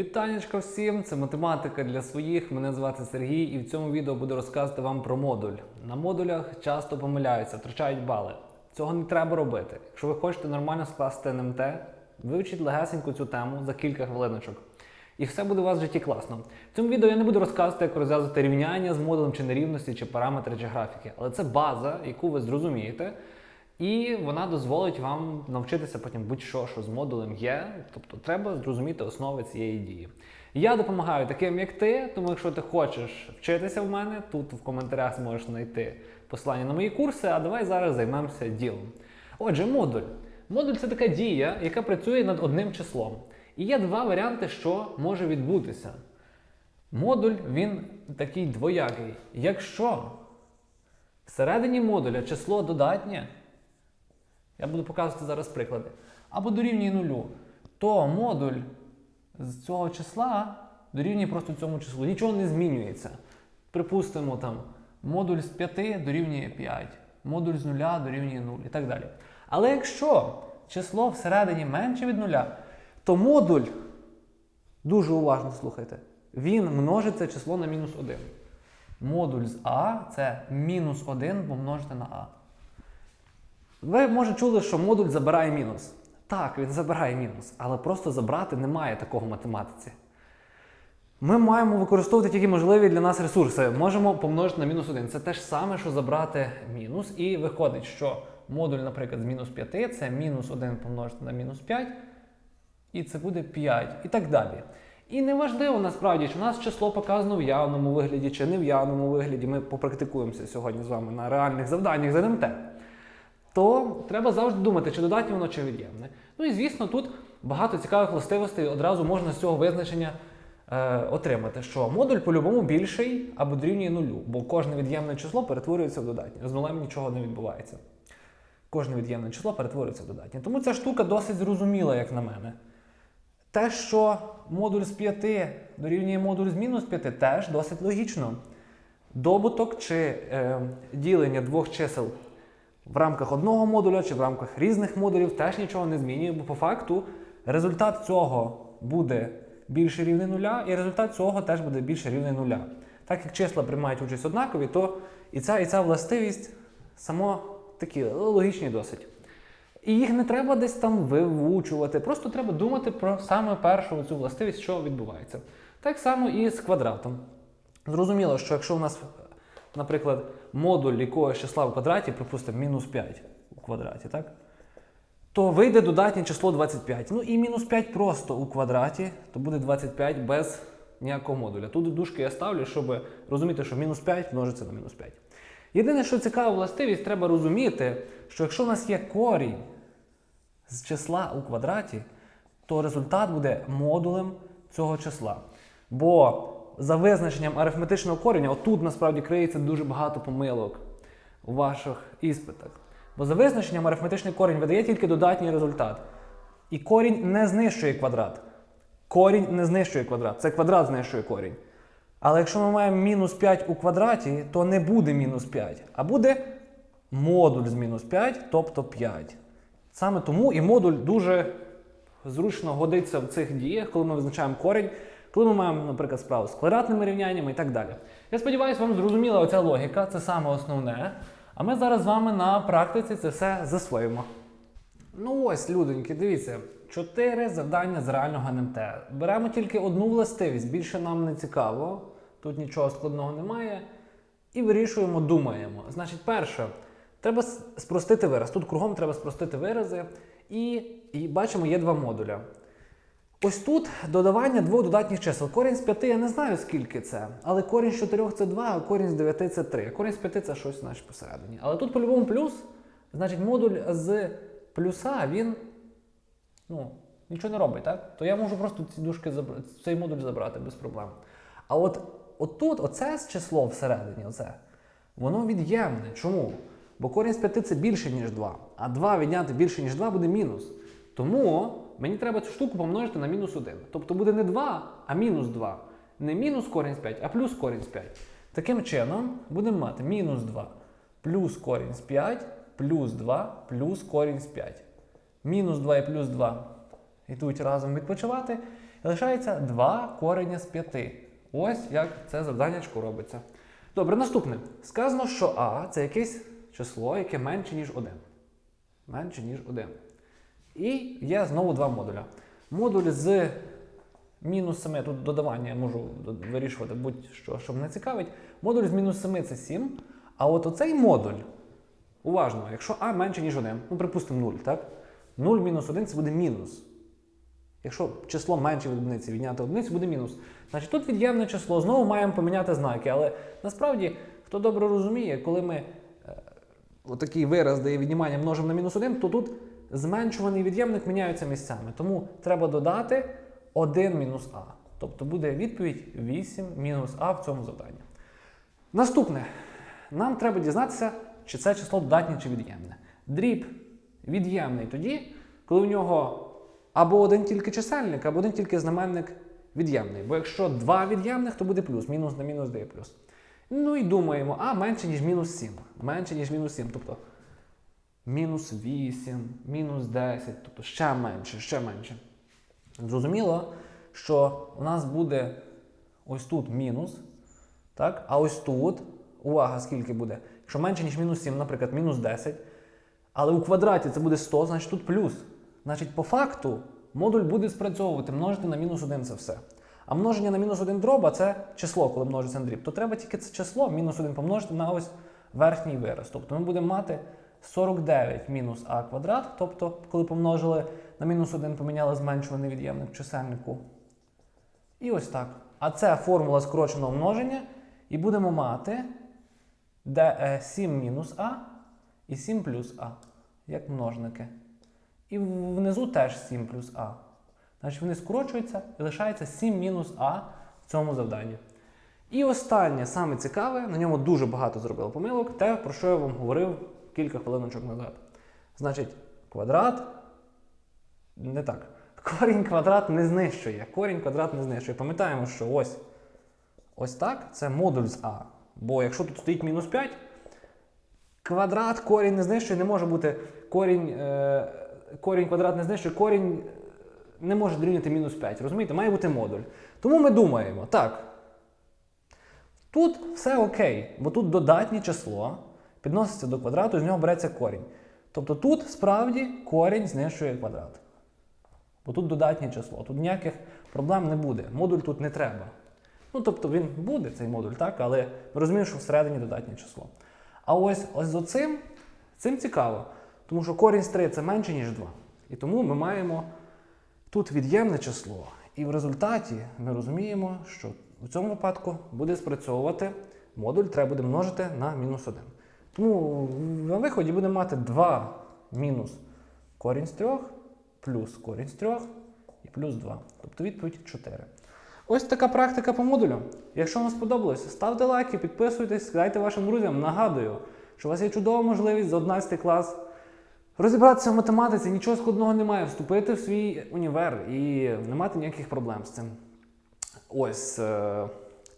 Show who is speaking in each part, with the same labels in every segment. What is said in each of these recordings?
Speaker 1: Вітанечко всім! Це математика для своїх. Мене звати Сергій, і в цьому відео буду розказувати вам про модуль. На модулях часто помиляються, втрачають бали. Цього не треба робити. Якщо ви хочете нормально скласти НМТ, вивчіть легесеньку цю тему за кілька хвилиночок. І все буде у вас в житті класно. В цьому відео я не буду розказувати, як розв'язувати рівняння з модулем чи нерівності, чи параметри, чи графіки. Але це база, яку ви зрозумієте. І вона дозволить вам навчитися потім будь-що, що з модулем є. Тобто треба зрозуміти основи цієї дії. Я допомагаю таким, як ти, тому якщо ти хочеш вчитися в мене, тут в коментарях зможеш знайти посилання на мої курси, а давай зараз займемося ділом. Отже, модуль. Модуль це така дія, яка працює над одним числом. І є два варіанти, що може відбутися. Модуль він такий двоякий. Якщо всередині модуля число додатнє, я буду показувати зараз приклади. Або дорівнює нулю, то модуль з цього числа дорівнює просто цьому числу. Нічого не змінюється. Припустимо, там модуль з 5 дорівнює 5, модуль з 0 дорівнює 0 і так далі. Але якщо число всередині менше від нуля, то модуль, дуже уважно слухайте, він множить це число на мінус 1. Модуль з А це мінус 1 помножити на А. Ви може чули, що модуль забирає мінус. Так, він забирає мінус, але просто забрати немає такого в математиці. Ми маємо використовувати тільки можливі для нас ресурси. Можемо помножити на мінус 1. Це те ж саме, що забрати мінус. І виходить, що модуль, наприклад, з мінус 5 це мінус 1 помножити на мінус 5, і це буде 5, і так далі. І неважливо насправді, чи у нас число показано в явному вигляді, чи не в явному вигляді. Ми попрактикуємося сьогодні з вами на реальних завданнях з НМТ то треба завжди думати, чи додатнє воно, чи від'ємне. Ну і звісно, тут багато цікавих властивостей одразу можна з цього визначення е, отримати, що модуль по-любому більший або дорівнює нулю, бо кожне від'ємне число перетворюється в додатнє. З нулем нічого не відбувається. Кожне від'ємне число перетворюється в додатнє. Тому ця штука досить зрозуміла, як на мене. Те, що модуль з 5 дорівнює модуль з мінус 5, теж досить логічно. Добуток чи е, ділення двох чисел в рамках одного модуля чи в рамках різних модулів теж нічого не змінює, бо по факту результат цього буде більше рівний нуля, і результат цього теж буде більше рівний нуля. Так як числа приймають участь однакові, то і ця, і ця властивість само такі логічні досить. І їх не треба десь там вивучувати, просто треба думати про саме першу цю властивість, що відбувається. Так само і з квадратом. Зрозуміло, що якщо у нас наприклад, модуль якогось числа в квадраті, припустимо, мінус 5 у квадраті, так? То вийде додатнє число 25. Ну і мінус 5 просто у квадраті, то буде 25 без ніякого модуля. Тут дужки я ставлю, щоб розуміти, що мінус 5 множиться на мінус 5. Єдине, що цікава властивість, треба розуміти, що якщо у нас є корінь з числа у квадраті, то результат буде модулем цього числа. Бо за визначенням арифметичного кореня, отут насправді криється дуже багато помилок у ваших іспитах. Бо за визначенням арифметичний корінь видає тільки додатній результат. І корінь не знищує квадрат. Корінь не знищує квадрат. Це квадрат знищує корінь. Але якщо ми маємо мінус 5 у квадраті, то не буде мінус 5, а буде модуль з мінус 5, тобто 5. Саме тому і модуль дуже зручно годиться в цих діях, коли ми визначаємо корінь коли ми маємо, наприклад, справу з квадратними рівняннями і так далі. Я сподіваюся, вам зрозуміла оця логіка, це саме основне. А ми зараз з вами на практиці це все засвоїмо. Ну ось, людоньки, дивіться, чотири завдання з реального НМТ. Беремо тільки одну властивість, більше нам не цікаво, тут нічого складного немає. І вирішуємо, думаємо. Значить, перше, треба спростити вираз. Тут кругом треба спростити вирази. І, і бачимо, є два модуля. Ось тут додавання двох додатніх чисел. Корінь з 5 я не знаю, скільки це, але корінь з 4 це 2, а корінь з 9 це 3. Корінь з 5 це щось значить, посередині. Але тут по-любому плюс, значить, модуль з плюса він ну, нічого не робить, так? То я можу просто ці дужки забрати, цей модуль забрати без проблем. А от отут, оце число всередині, оце, воно від'ємне. Чому? Бо корінь з 5 це більше, ніж 2. А 2 відняти більше, ніж 2 буде мінус. Тому мені треба цю штуку помножити на мінус 1. Тобто буде не 2, а мінус 2. Не мінус корінь з 5, а плюс корінь з 5. Таким чином, будемо мати мінус 2 плюс корінь з 5, плюс 2 плюс корінь з 5. Мінус 2 і плюс 2 йдуть разом відпочивати. І лишається 2 корення з 5. Ось як це завданнячко робиться. Добре, наступне. Сказано, що А це якесь число, яке менше, ніж 1. Менше, ніж 1. І є знову два модуля. Модуль з мінус 7, тут додавання я можу вирішувати будь-що, що мене цікавить. Модуль з мінус 7 це 7. А от оцей модуль, уважно, якщо А менше, ніж 1, ну припустимо 0, так? 0 мінус 1 це буде мінус. Якщо число менше від одиниці відняти одиницю, буде мінус. Значить тут від'ємне число, знову маємо поміняти знаки. Але насправді, хто добре розуміє, коли ми е, отакий вираз дає віднімання множимо на мінус 1, то тут зменшуваний від'ємник міняються місцями. Тому треба додати 1 мінус А. Тобто буде відповідь 8 мінус А в цьому завданні. Наступне. Нам треба дізнатися, чи це число додатнє чи від'ємне. Дріб від'ємний тоді, коли у нього або один тільки чисельник, або один тільки знаменник від'ємний. Бо якщо два від'ємних, то буде плюс, мінус на мінус дає плюс. Ну і думаємо, а менше, ніж мінус 7. Менше, ніж мінус 7. Тобто мінус 8, мінус 10, тобто ще менше, ще менше. Зрозуміло, що у нас буде ось тут мінус, так? а ось тут, увага, скільки буде? Якщо менше, ніж мінус 7, наприклад, мінус 10, але у квадраті це буде 100, значить тут плюс. Значить, по факту модуль буде спрацьовувати, множити на мінус 1 це все. А множення на мінус 1 дроба це число, коли множиться на дріб. То треба тільки це число, мінус 1 помножити на ось верхній вираз. Тобто ми будемо мати 49 мінус а квадрат, тобто, коли помножили на мінус 1, поміняли зменшуваний від'ємник чисельнику. І ось так. А це формула скороченого множення. І будемо мати де, е, 7 мінус а і 7 плюс а, як множники. І внизу теж 7 плюс а. Значить вони скорочуються і лишається 7 мінус а в цьому завданні. І останнє, саме цікаве, на ньому дуже багато зробили помилок, те, про що я вам говорив кілька хвилиночок назад. Значить, квадрат не так. Корінь квадрат не знищує. Корінь квадрат не знищує. Пам'ятаємо, що ось ось так це модуль з А. Бо якщо тут стоїть мінус 5, квадрат корінь не знищує, не може бути корінь, е, корінь квадрат не знищує, корінь не може дорівнювати мінус 5. Розумієте, має бути модуль. Тому ми думаємо, так. Тут все окей, бо тут додатнє число підноситься до квадрату, з нього береться корінь. Тобто тут справді корінь знищує квадрат. Бо тут додатнє число, тут ніяких проблем не буде. Модуль тут не треба. Ну, тобто він буде, цей модуль, так, але ми розуміємо, що всередині додатнє число. А ось ось з оцим, цим цікаво, тому що корінь з 3 це менше, ніж 2. І тому ми маємо тут від'ємне число. І в результаті ми розуміємо, що в цьому випадку буде спрацьовувати модуль, треба буде множити на мінус 1. Тому на виході будемо мати 2 мінус корінь з 3, плюс корінь з 3 і плюс 2. Тобто відповідь 4. Ось така практика по модулю. Якщо вам сподобалось, ставте лайки, підписуйтесь, скидайте вашим друзям. Нагадую, що у вас є чудова можливість за 11 клас розібратися в математиці, нічого складного немає, вступити в свій універ і не мати ніяких проблем з цим. Ось. Е-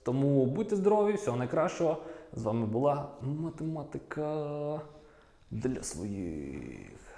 Speaker 1: тому будьте здорові, всього найкращого. З вами була математика для своїх.